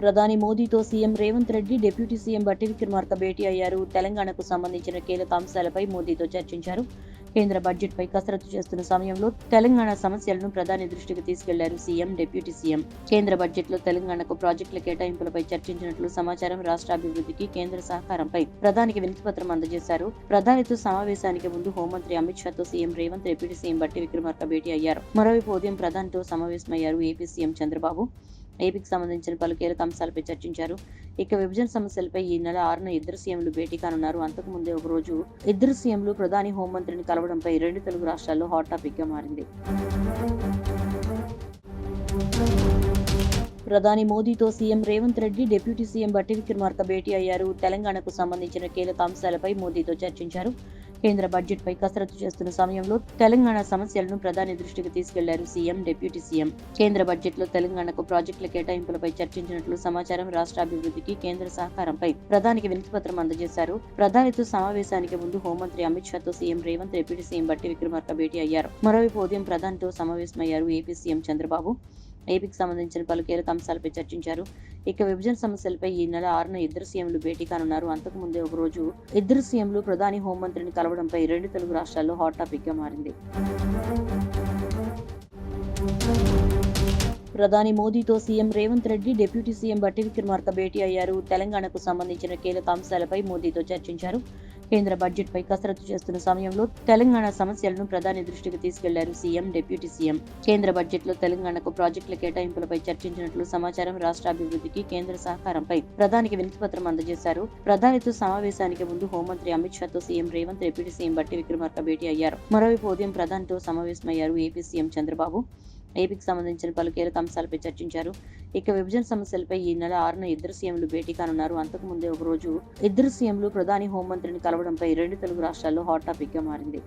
ప్రధాని మోదీతో CM Revanth Reddy deputy CM Bhatti Vikramarka భేటీ అయ్యారు. తెలంగాణకు సంబంధించిన కీలక అంశాలపై మోదీతో చర్చించారు. కేంద్ర బడ్జెట్పై కసరత్తు చేస్తున్న సమయంలో తెలంగాణ సమస్యలను ప్రధాని దృష్టికి తీసుకెళ్ళారు సీఎం డిప్యూటీ సీఎం. కేంద్ర బడ్జెట్లో తెలంగాణకు ప్రాజెక్టుల కేటాయింపులపై చర్చించినట్లు సమాచారం రాష్ట్ర అభివృద్ధికి కేంద్ర సహకారంపై ప్రధానికి వినతిపత్రం అందజేశారు. ప్రధానితో సమావేశానికి ముందు హోంమంత్రి Amit షాతో CM Revanth deputy CM Bhatti Vikramarka భేటీ అయ్యారు. మరోవైపు ఉదయం ప్రధానితో సమావేశమయ్యారు ఏపీ సీఎం చంద్రబాబు. ఏపీకి సంబంధించిన పలు కీలక అంశాలపై చర్చించారు. ఇక విభజన సమస్యలపై ఈ నెల ఆరున ఇద్దరు సీఎంలు భేటీ కానున్నారు. అంతకు ముందే ఒక రోజు ఇద్దరు సీఎంలు ప్రధాని హోంమంత్రిని కలవడంపై రెండు తెలుగు రాష్ట్రాల్లో హాట్ టాపిక్గా మారింది. ప్రధాని మోదీతో CM Revanth Reddy deputy CM Bhatti Vikramarka భేటీ అయ్యారు. తెలంగాణకు సంబంధించిన కీలక అంశాలపై మోదీతో చర్చించారు. కేంద్ర బడ్జెట్పై కసరత్తు చేస్తున్న సమయంలో తెలంగాణ సమస్యలను ప్రధాని దృష్టికి తీసుకెళ్ళారు సీఎం డిప్యూటీ సీఎం. కేంద్ర బడ్జెట్లో తెలంగాణకు ప్రాజెక్టుల కేటాయింపులపై చర్చించినట్లు సమాచారం రాష్ట్ర అభివృద్ధికి కేంద్ర సహకారంపై ప్రధానికి వినతిపత్రం అందజేశారు. ప్రధానితో సమావేశానికి ముందు హోంమంత్రి Amit షాతో CM Revanth deputy CM Bhatti Vikramarka భేటీ అయ్యారు. మరోవైపు ఉదయం ప్రధానితో సమావేశమయ్యారు ఏపీ సీఎం చంద్రబాబు. ఏపీకి సంబంధించిన పలు కీలక అంశాలపై చర్చించారు. ఇక విభజన సమస్యలపై ఈ నెల ఆరున ఇద్దరు సీఎంలు భేటీ కానున్నారు. అంతకు ముందే ఒక రోజు ఇద్దరు సీఎంలు ప్రధాని హోంమంత్రిని కలవడంపై రెండు తెలుగు రాష్ట్రాల్లో హాట్ టాపిక్గా మారింది. ప్రధాని మోదీతో CM Revanth Reddy deputy CM Bhatti Vikramarka భేటీ అయ్యారు. తెలంగాణకు సంబంధించిన కీలక అంశాలపై మోదీతో చర్చించారు. కేంద్ర బడ్జెట్పై కసరత్తు చేస్తున్న సమయంలో తెలంగాణ సమస్యలను ప్రధాని దృష్టికి తీసుకెళ్ళారు సీఎం డిప్యూటీ సీఎం. కేంద్ర బడ్జెట్లో తెలంగాణకు ప్రాజెక్టుల కేటాయింపులపై చర్చించినట్లు సమాచారం రాష్ట్ర అభివృద్ధికి కేంద్ర సహకారంపై ప్రధానికి వినతిపత్రం అందజేశారు. ప్రధానితో సమావేశానికి ముందు హోంమంత్రి Amit షాతో CM Revanth deputy CM Bhatti Vikramarka భేటీ అయ్యారు. మరోవైపు ఉదయం ప్రధానితో సమావేశమయ్యారు ఏపీ సీఎం చంద్రబాబు. ఏపీకి సంబంధించిన పలు కీలక అంశాలపై చర్చించారు. ఇక విభజన సమస్యలపై ఈ నెల ఆరున ఇద్దరు సీఎంలు భేటీ కానున్నారు. అంతకు ముందే ఒక రోజు ఇద్దరు సీఎంలు ప్రధాని హోంమంత్రిని కలవడంపై రెండు తెలుగు రాష్ట్రాల్లో హాట్ టాపిక్గా మారింది.